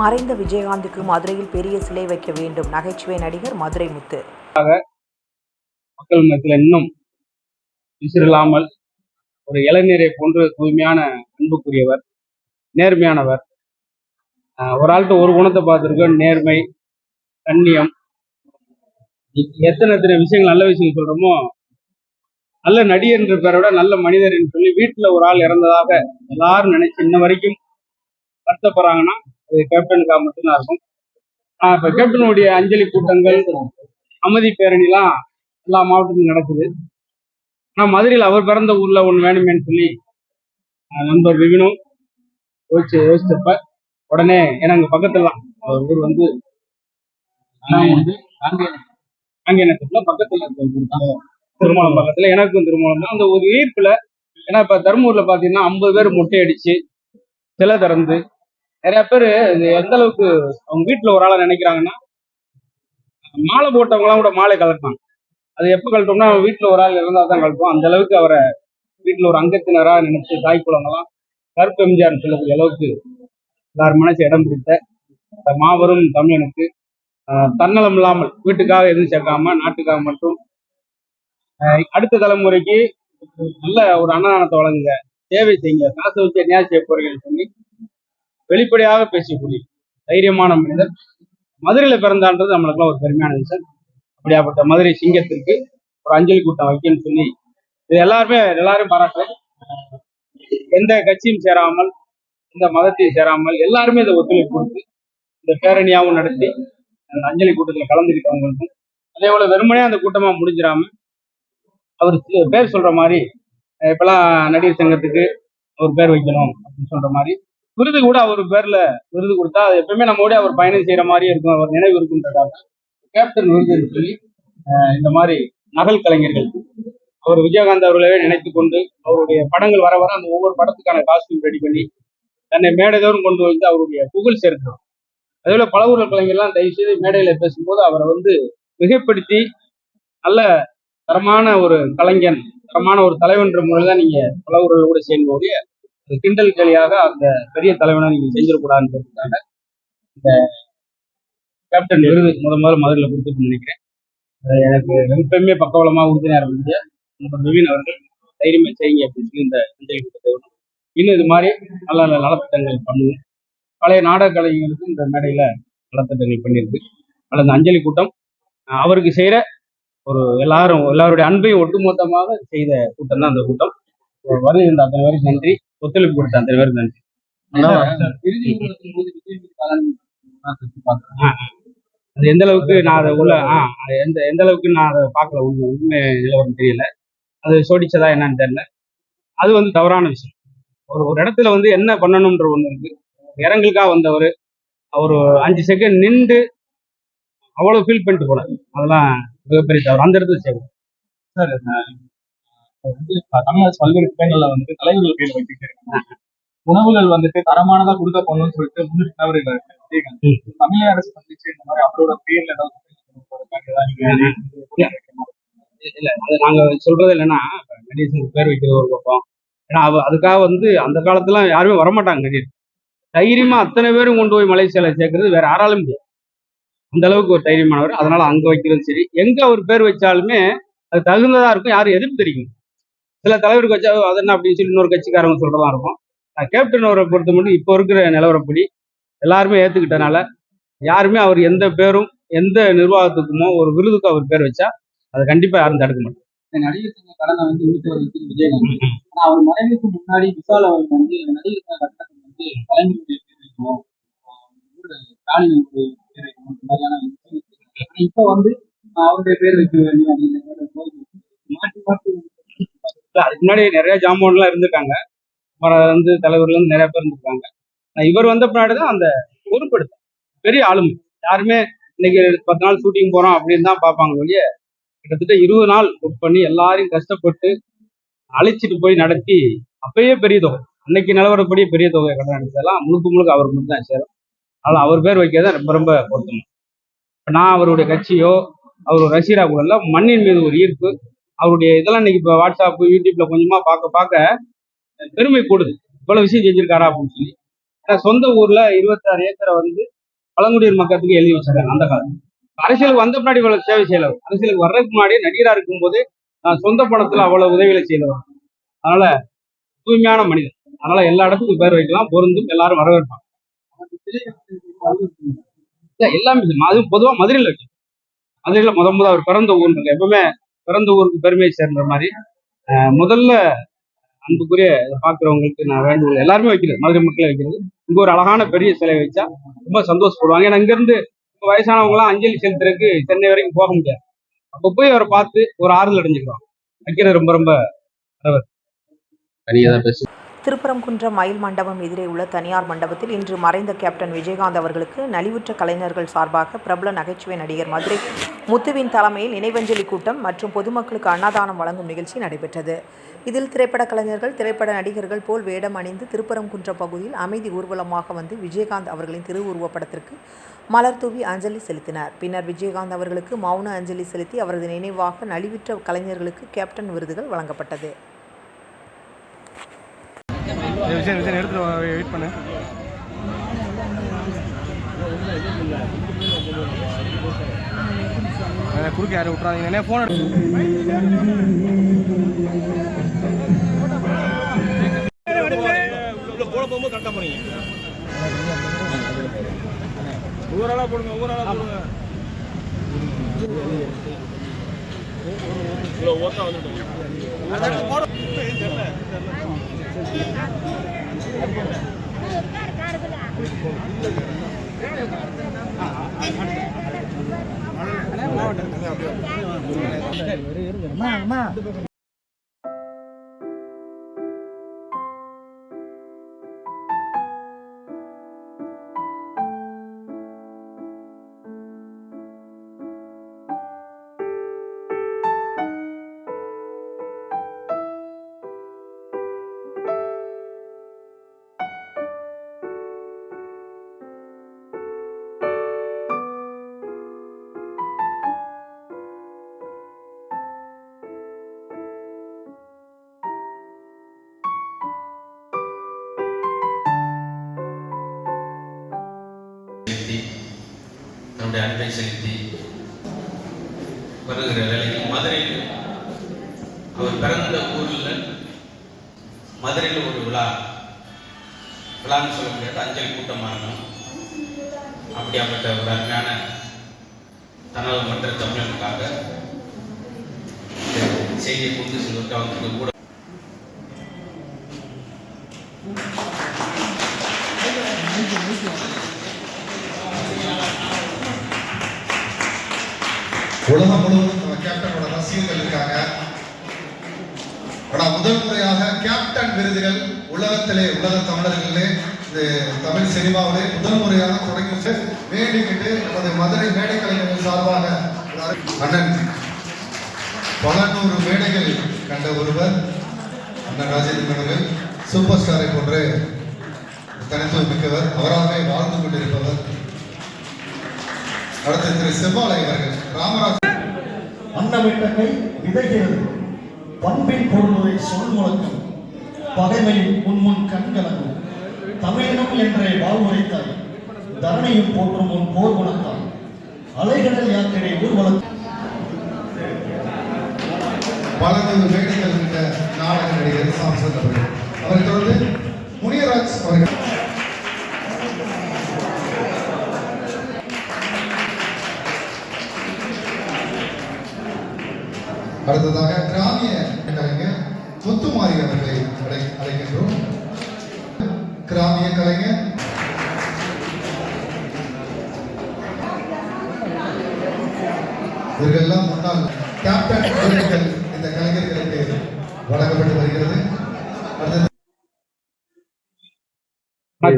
மறைந்த விஜயகாந்துக்கு மதுரையில் பெரிய சிலை வைக்க வேண்டும். நகைச்சுவை நடிகர் மதுரை முத்து. மக்கள் மத்தியில் இன்னும் விசிறில்லாமல் ஒரு இளைஞரை போன்று தூய்மையான அன்புக்குரியவர் நேர்மையானவர் ஒரு ஆள்கிட்ட ஒரு குணத்தை பார்த்துருக்கோம். நேர்மை கண்ணியம். எத்தனை எத்தனை விஷயங்கள் நல்ல விஷயங்கள் சொல்கிறோமோ நல்ல நடிகர் என்ற பேரை விட நல்ல மனிதர் என்று சொல்லி வீட்டில் ஒரு ஆள் இறந்ததாக எல்லாரும் நினைச்சு இன்ன வரைக்கும் வருத்தப்படுறாங்கன்னா அது கேப்டனுக்காக மட்டும்தான் இருக்கும். ஆஹ் இப்ப கேப்டனுடைய அஞ்சலி கூட்டங்கள் அமைதி பேரணிலாம் எல்லா மாவட்டத்திலும் நடக்குது. ஆனா மதுரையில் அவர் பிறந்த ஊர்ல ஒண்ணு வேணுமேன்னு சொல்லி நண்பர் விபினும் யோசிச்சு யோசிச்சப்ப உடனே ஏன்னா அங்க பக்கத்துல தான் அவர் ஊர் வந்து நான் காங்கேயத்துல பக்கத்துல இருக்க திருமணம் பக்கத்துல எனக்கும் திருமணம் தான். அந்த ஒரு ஈர்ப்புல ஏன்னா இப்ப தருமபுரியில பாத்தீங்கன்னா ஐம்பது பேர் மொட்டை அடிச்சு சிலை திறந்து நிறைய பேர் எந்த அளவுக்கு அவங்க வீட்டுல ஒரு ஆளை நினைக்கிறாங்கன்னா மாலை போட்டவங்கலாம் கூட மாலை கலட்டாங்க அது எப்போ கழட்டோம்னா வீட்டில் ஒரு ஆள் இருந்தால் தான் கழட்டும். அந்த அளவுக்கு அவரை வீட்டில் ஒரு அங்கத்தினராக நினைச்சு தாய் குழந்தைலாம் கருப்பு எம்ஜிஆர் சொல்லக்கூடிய அளவுக்கு எல்லாரும் மனசு இடம் பிடித்த மாபெரும் தமிழனுக்கு தன்னலம் இல்லாமல் வீட்டுக்காக எதுவும் சேர்க்காம நாட்டுக்காக மட்டும் அடுத்த தலைமுறைக்கு நல்ல ஒரு அன்னதானத்தை வழங்குங்க. சேவை செய்யுங்க. காசை வச்சு என்ன செய்ய போறீங்கன்னு சொல்லி வெளிப்படையாக பேசக்கூடிய தைரியமான மனிதர். மதுரையில் பிறந்தான்றது நம்மளுக்குலாம் ஒரு பெருமையான சார் அப்படியாப்பட்ட மதுரை சிங்கத்திற்கு ஒரு அஞ்சலி கூட்டம் வைக்கணும்னு சொல்லி இது எல்லாருமே எல்லாரும் பாராட்டுறேன். எந்த கட்சியும் சேராமல் எந்த மதத்தையும் சேராமல் எல்லாருமே இதை ஒத்துழைப்பு கொடுத்து இந்த பேரணியாகவும் நடத்தி அந்த அஞ்சலி கூட்டத்தில் கலந்துக்கிட்டவங்களுக்கும் அதே போல வெறுமனே அந்த கூட்டமாக முடிஞ்சிடாம அவர் பேர் சொல்ற மாதிரி இப்பெல்லாம் நடிகர் சங்கத்துக்கு அவர் பேர் வைக்கணும் அப்படின்னு சொல்ற மாதிரி விருது கூட அவர் பேர்ல விருது கொடுத்தா அது எப்பவுமே நம்மோட அவர் பயணம் செய்யற மாதிரியே இருக்கும் அவர் நினைவு இருக்குன்றதாக கேப்டன் விருது சொல்லி இந்த மாதிரி நகல் கலைஞர்கள் அவர் விஜயகாந்த் அவர்களவே நினைத்து கொண்டு அவருடைய படங்கள் வர வர அந்த ஒவ்வொரு படத்துக்கான காஸ்டியூம் ரெடி பண்ணி தன்னை மேடைதோறும் கொண்டு வந்து அவருடைய புகழ் சேர்க்கிறோம் அதே பல ஊர்கள் கலைஞர்லாம் தயவு செய்து மேடையில பேசும்போது அவரை வந்து மிகைப்படுத்தி நல்ல தரமான ஒரு கலைஞன் தரமான ஒரு தலைவன்ற முறையில் தான் நீங்க பல ஊர்கள் கூட சேர்ந்து கிண்டல் கேலியாக அந்த பெரிய தலைவனை நீங்க செஞ்சிடக்கூடாதுன்றதுக்காக இந்த கேப்டன் விருது முத முதல்ல மதுரையில் கொடுத்துட்டு நினைக்கிறேன். எனக்கு எப்பயுமே பக்கவலமாக உறுதுணையாக இருந்துச்சு நம்ம நவீன் அவர்கள் தைரியமா செய்யுங்க அப்படின்னு சொல்லி இந்த அஞ்சலி கூட்டத்தை இன்னும் இது மாதிரி நல்ல நல்ல நலத்திட்டங்கள் பண்ணுவோம். பழைய நாடக கலைஞர்களுக்கும் இந்த மேடையில் நலத்திட்டங்கள் பண்ணியிருக்கு. அதில் இந்த அஞ்சலி கூட்டம் அவருக்கு செய்கிற ஒரு எல்லாரும் எல்லாருடைய அன்பையும் ஒட்டுமொத்தமாக செய்த கூட்டம் தான் அந்த கூட்டம். வருகின்ற அத்தனை பேருக்கு நன்றி. ஒத்துழைப்பு கொடுத்த அத்தனை பேருக்கு நன்றி. அது எந்த அளவுக்கு நான் அதை உள்ள எந்த எந்த அளவுக்கு நான் அதை பார்க்கல உண்மை உண்மை நிலவரம் தெரியல. அது சோடிச்சதா என்னன்னு தெரியல. அது வந்து தவறான விஷயம். ஒரு ஒரு இடத்துல வந்து என்ன பண்ணணும்ன்ற ஒண்ணு இருக்கு. இறங்களுக்காக வந்தவர் அவர் அஞ்சு செகண்ட் நின்று அவ்வளவு ஃபீல் பண்ணிட்டு போனார். அதெல்லாம் மிகப்பெரிய தவறு. அந்த இடத்துல சரி சார் வந்து தமிழக பல்வேறு இடங்கள்ல வந்துட்டு தலைவர்கள் பேர் வச்சுட்டு இருக்காங்க உணவுகள் வந்துட்டு தரமானதா கொடுக்க போகணும்னு சொல்லிட்டு முன்னிட்டு விஜயகாந்த் ம். தமிழக அரசு வந்துச்சு இந்த மாதிரி அவரோட பேர்ல ஏதாவது இல்ல அது நாங்க சொல்றது இல்லைன்னா கணேசனுக்கு பேர் வைக்கிறது ஒரு பக்கம். ஏன்னா அவ அதுக்காக வந்து அந்த காலத்துல யாருமே வரமாட்டாங்க நடிகர் தைரியமா அத்தனை பேரும் கொண்டு போய் மலேசியால சேர்க்கறது வேற யாராலும் முடியாது அந்த அளவுக்கு ஒரு தைரியமானவர். அதனால அங்க வைக்கிறது சரி எங்க அவர் பேர் வச்சாலுமே அது தகுந்ததா இருக்கும் யாரும் எதிர்ப்பு தெரியும் சில தலைவருக்கு வச்சா அது என்ன? அப்படின்னு சொல்லி இன்னொரு கட்சிக்காரங்க சொல்றதா இருக்கும். நான் கேப்டன் அவரை பொறுத்த மட்டும் இப்போ இருக்கிற நிலவரப்படி எல்லாருமே ஏத்துக்கிட்டனால யாருமே அவர் எந்த பேரும் எந்த நிர்வாகத்துக்குமோ ஒரு விருதுக்கு அவர் பேர் வச்சா அதை கண்டிப்பா யாரும் தடுக்க மாட்டாங்க. நடிகர் சங்க கடனை வந்து மீட்டு வருவது விஜயகாந்த் ஆனா அவர் மறைவுக்கு முன்னாடி விஷால் அவருக்கு வந்து நடிகர் சங்க கட்டணம் வந்து கலைஞருடைய பேர் வைக்கணும் ஸ்டாலினுடைய பேர் வைக்கணும் இந்த மாதிரியான இப்ப வந்து அவருடைய பேர் வைக்க வேண்டும் அப்படிங்கிற மாற்றி மாற்றி அதுக்கு முன்னாடி நிறைய ஜாம்பவான்லாம் இருந்திருக்காங்க. வந்து தலைவர்கள் நிறைய பேர் இருந்திருக்காங்க. இவர் வந்த பின்னாடி தான் அந்த பொறுப்படுத்த பெரிய ஆளுமை. யாருமே இன்னைக்கு பத்து நாள் ஷூட்டிங் போறோம் அப்படின்னு தான் பார்ப்பாங்க வெளிய கிட்டத்தட்ட இருபது நாள் புக் பண்ணி எல்லாரையும் கஷ்டப்பட்டு அழைச்சிட்டு போய் நடத்தி அப்பயே பெரிய தொகை. அன்னைக்கு நிலவரப்படி பெரிய தொகை கடன் அடித்ததெல்லாம் முழுக்க முழுக்க அவர் மட்டும் தான் சேரும். அதனால அவர் பேர் வைக்கிறது தான் ரொம்ப ரொம்ப பொருத்தம். நான் அவருடைய கட்சியோ அவர் ரசிகராக கூட மண்ணின் மீது ஒரு ஈர்ப்பு அவருடைய இதெல்லாம் இன்னைக்கு இப்போ வாட்ஸ்அப் யூடியூப்ல கொஞ்சமா பார்க்க பார்க்க பெருமை கூடுது இவ்வளவு விஷயம் செஞ்சிருக்காரா அப்படின்னு சொல்லி. ஏன்னா சொந்த ஊர்ல இருபத்தாறு ஏக்கரை வந்து பழங்குடியினர் மக்களுக்கு எழுதி வச்சிருக்காங்க அந்த காலம் அரசியலுக்கு வந்த பின்னாடி இவ்வளவு சேவை செய்யலவர். அரசியலுக்கு வர்றதுக்கு முன்னாடி நடிகரா இருக்கும்போது நான் சொந்த பணத்துல அவ்வளவு உதவிகளை செய்தவர் அதனால தூய்மையான மனிதன் அதனால எல்லா இடத்துக்கும் பேர் வைக்கலாம். பொருந்தும். எல்லாரும் வரவேற்பாங்க. எல்லாமே அதுவும் பொதுவாக மதுரையில் வைக்கும் மதுரையில் முத முத அவர் பிறந்த ஊர் எப்பவுமே பிறந்த ஊருக்கு பெருமையை சேர்ந்த மாதிரி. முதல்ல அன்புக்குரிய பார்க்குறவங்களுக்கு நான் வேண்டுகோள் எல்லாருமே வைக்கிறது மதுரை மக்களை வைக்கிறது. இங்கே ஒரு அழகான பெரிய சிலை வச்சா ரொம்ப சந்தோஷப்படுவாங்க. ஏன்னா இங்கேருந்து இப்போ வயசானவங்களாம் அஞ்சலி செலுத்துறதுக்கு சென்னை வரைக்கும் போக முடியாது. அப்போ போய் அவரை பார்த்து ஒரு ஆறுதல் அடைஞ்சுக்கிறோம். வைக்கிறது ரொம்ப ரொம்ப திருப்பரங்குன்றம் மயில் மண்டபம் எதிரே உள்ள தனியார் மண்டபத்தில் இன்று மறைந்த கேப்டன் விஜயகாந்த் அவர்களுக்கு நலிவுற்ற கலைஞர்கள் சார்பாக பிரபல நகைச்சுவை நடிகர் மதுரை முத்துவின் தலைமையில் நினைவஞ்சலி கூட்டம் மற்றும் பொதுமக்களுக்கு அன்னதானம் வழங்கும் நிகழ்ச்சி நடைபெற்றது. இதில் திரைப்பட கலைஞர்கள் திரைப்பட நடிகர்கள் போல் வேடம் அணிந்து திருப்பரங்குன்றம் பகுதியில் அமைதி ஊர்வலமாக வந்து விஜயகாந்த் அவர்களின் திருவுருவப்படத்திற்கு மலர் தூவி அஞ்சலி செலுத்தினர். பின்னர் விஜயகாந்த் அவர்களுக்கு மௌன அஞ்சலி செலுத்தி அவரது நினைவாக நலிவுற்ற கலைஞர்களுக்கு கேப்டன் விருதுகள் வழங்கப்பட்டது. விஜய் விஜய் எடுத்துட்டு வெயிட் பண்ணு. குறுக்க யாரும் விட்றாதீங்க ஃபோன் போட போகும்போது கரெக்டாக போனீங்க. ஊரெல்லாம் போடுங்க ஊரெல்லாம் போடுங்க. இவ்வளோ ஓட்டா வந்துட்டோம் போட தன்னுடைய அன்பை செலுத்தி வருகிற வேளையில் மதுரையில் அவர் பிறந்த ஊரில் மதுரையில் ஒரு விழா விழான்னு சொல்ல முடியாது அஞ்சலி கூட்டமாக அப்படியாப்பட்ட ஒரு அருமையான தனது மற்ற தமிழனுக்காக செய்தியை கொண்டு செல்வதற்கு அவங்களுக்கு கூட உலகம் முழுவதும் நம்ம கேப்டனோட ரசிகர்கள் இருக்காங்க. ஆனா முதல் முறையாக கேப்டன் விருதுகள் உலகத்திலே உலக தமிழர்களிலே இந்த தமிழ் சினிமாவிலே முதல் முறையாக தொடங்கி வேண்டிக்கிட்டு நமது மதுரை மேடை கலைஞர்கள் சார்பாக அண்ணன் பல நூறு மேடைகள் கண்ட ஒருவர் அண்ணன் ராஜேந்திரன் அவர்கள் சூப்பர் ஸ்டாரை போன்று தனித்துவம் மிக்கவர் அவராகவே வாழ்ந்து கொண்டிருப்பவர். அடுத்து திரு செவ்வாலை அவர்கள் ராமராஜ் அன்னமிட்ட கை விதைகிறது. பண்பின் பொருளுரை சொல் முழக்கம். பகைமையில் உன்முன் கண்கலங்கும். தமிழினம் என்றே வாழ்வுரைத்தாய் தரணியும் போற்றும் உன் போர் குணத்தாய். அலைகடல் யாத்திரை ஊர்வலம். பல நூறு மேடைகள் கொண்ட நாடக நடிகர் சாம்சன் அவர்கள் அவரை தொடர்ந்து முனியராஜ் அவர்கள். அடுத்ததாக கிராமிய கலைஞர் முத்துமாரி அவர்களை அழை அழைக்கின்றோம் கிராமிய கலைஞர். இவர்களெல்லாம் முன்னாள் கேப்டன்